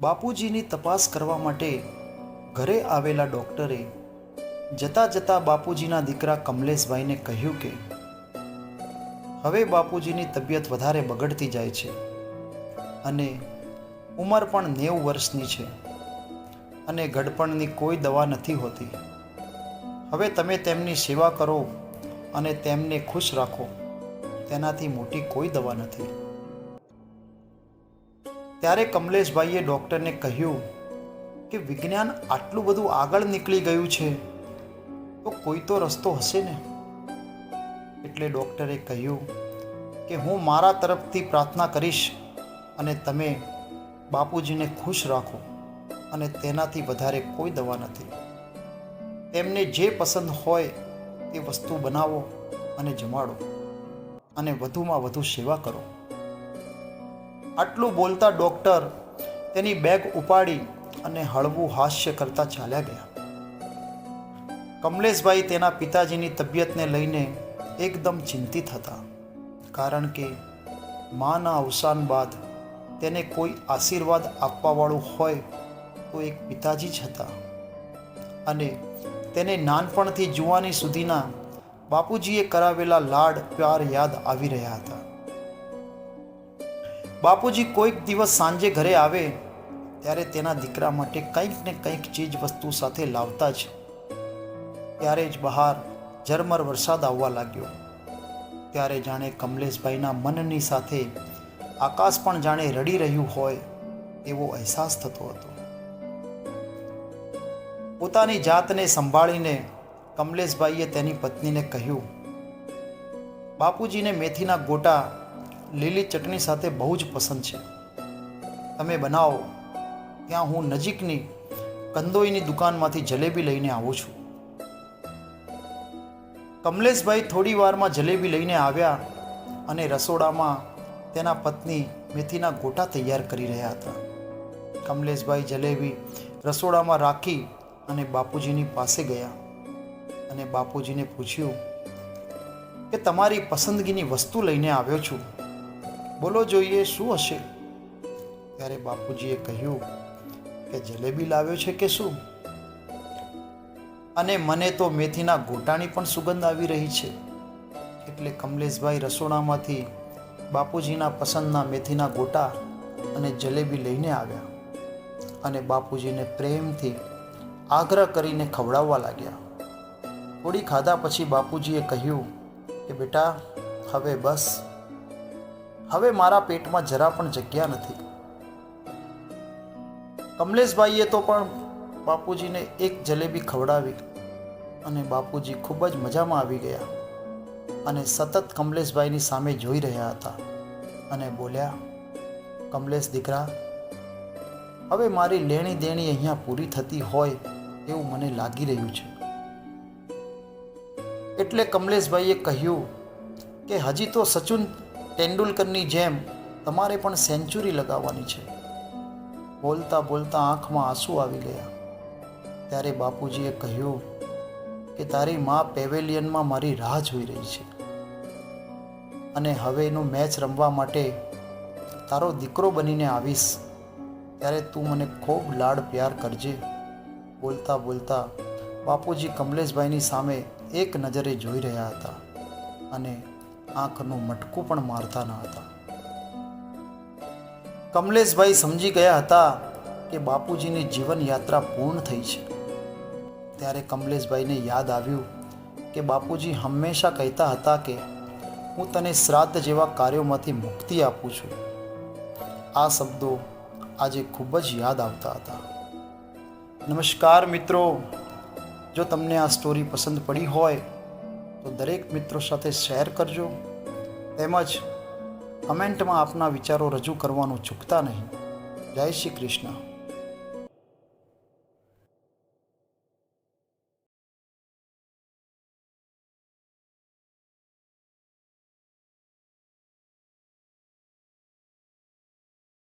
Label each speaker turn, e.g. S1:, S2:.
S1: બાપુજીની તપાસ કરવા માટે ઘરે આવેલા ડૉક્ટરે જતાં જતાં બાપુજીના દીકરા કમલેશભાઈને કહ્યું કે, હવે બાપુજીની તબિયત વધારે બગડતી જાય છે અને ઉંમર પણ નેવું વર્ષની છે અને ગડપણની કોઈ દવા નથી હોતી. હવે તમે તેમની સેવા કરો અને તેમને ખુશ રાખો. તેનાથી મોટી કોઈ દવા નથી. ત્યારે કમલેશભાઈએ ડૉક્ટરને કહ્યું કે વિજ્ઞાન આટલું બધું આગળ નીકળી ગયું છે, તો કોઈ તો રસ્તો હશે ને? એટલે ડૉક્ટરે કહ્યું કે હું મારા તરફથી પ્રાર્થના કરીશ અને તમે બાપુજીને ખુશ રાખો અને તેનાથી વધારે કોઈ દવા નથી. તેમને જે પસંદ હોય તે વસ્તુ બનાવો અને જમાડો અને વધુમાં વધુ સેવા કરો. આટલું બોલતા ડૉક્ટર તેની બેગ ઉપાડી અને હળવું હાસ્ય કરતા ચાલ્યા ગયા. કમલેશભાઈ તેના પિતાજીની તબિયતને લઈને એકદમ ચિંતિત હતા, કારણ કે માના અવસાન બાદ તેને કોઈ આશીર્વાદ આપવાવાળું હોય તો એક પિતાજી જ હતા. અને તેને નાનપણથી જુવાની સુધીના બાપુજીએ કરાવેલા લાડ, પ્યાર યાદ આવી રહ્યા હતા. બાપુજી કોઈક દિવસ સાંજે ઘરે આવે, ત્યારે તેના દીકરા માટે કંઈક ને કંઈક ચીજ વસ્તુ સાથે લાવતા જ. ત્યારે જ બહાર ઝરમર વરસાદ આવવા લાગ્યો. ત્યારે જાણે કમલેશભાઈના મનની સાથે આકાશ પણ જાણે રડી રહ્યું હોય એવો અહેસાસ થતો હતો. પોતાની જાતને સંભાળીને કમલેશભાઈએ તેની પત્નીને કહ્યું, બાપુજીને મેથીના ગોટા લીલી ચટણી સાથે બહુ જ પસંદ છે. તમે બનાવો, ત્યાં હું નજીકની કંદોઈની દુકાનમાંથી જલેબી લઈને આવું છું. કમલેશભાઈ થોડી વારમાં જલેબી લઈને આવ્યા અને રસોડામાં તેના પત્ની મેથીના ગોટા તૈયાર કરી રહ્યા હતા. કમલેશભાઈ જલેબી રસોડામાં રાખી અને બાપુજીની પાસે ગયા અને બાપુજીને પૂછ્યું કે, તમારી પસંદગીની વસ્તુ લઈને આવ્યો છું. બોલો જોઈએ શું હશે? ત્યારે બાપુજીએ કહ્યું કે જલેબી લાવ્યો છે કે શું? અને મને તો મેથીના ગોટાની પણ સુગંધ આવી રહી છે. એટલે કમલેશભાઈ રસોડામાંથી બાપુજીના પસંદના મેથીના ગોટા અને જલેબી લઈને આવ્યા. અને બાપુજીને પ્રેમથી આગ્રહ કરીને ખવડાવવા લાગ્યા. થોડી ખાધા પછી બાપુજીએ કહ્યું કે બેટા, હવે બસ. હવે મારા પેટમાં જરા પણ જગ્યા નથી. કમલેશભાઈએ તો પણ બાપુજીને એક જલેબી ખવડાવી અને બાપુજી ખૂબ જ મજામાં આવી ગયા અને સતત કમલેશભાઈની સામે જોઈ રહ્યા હતા અને બોલ્યા, કમલેશ દીકરા, હવે મારી લેણી દેણી અહીંયા પૂરી થતી હોય એવું મને લાગી રહ્યું છે. એટલે કમલેશભાઈએ કહ્યું કે, હજી તો સચિન તેંડુલકરની જેમ તમારે પણ સેન્ચુરી લગાવવાની છે. બોલતા બોલતા આંખમાં આંસુ આવી ગયા. ત્યારે બાપુજીએ કહ્યું કે તારી મા પેવેલિયનમાં મારી રાહ જોઈ રહી છે. અને હવે એનું મેચ રમવા માટે તારો દીકરો બનીને આવીશ, ત્યારે તું મને ખૂબ લાડ પ્યાર કરજે. બોલતા બોલતા બાપુજી કમલેશભાઈની સામે એક નજરે જોઈ રહ્યા હતા અને આંખનું મટકું પણ મારતા ન હતા. કમલેશભાઈ સમજી ગયા હતા કે બાપુજીની જીવન યાત્રા પૂર્ણ થઈ છે. ત્યારે કમલેશભાઈને યાદ આવ્યું કે બાપુજી હંમેશા કહેતા હતા કે, હું તને શ્રાદ્ધ જેવા કાર્યોમાંથી મુક્તિ આપું છું. આ શબ્દો આજે ખૂબ જ યાદ આવતા હતા. નમસ્કાર મિત્રો. જો તમને આ સ્ટોરી પસંદ પડી હોય તો દરેક મિત્રો સાથે શેર કરજો. તેમજ કમેન્ટમાં આપના વિચારો રજૂ કરવાનું ચૂકતા નહીં. જય શ્રી કૃષ્ણ.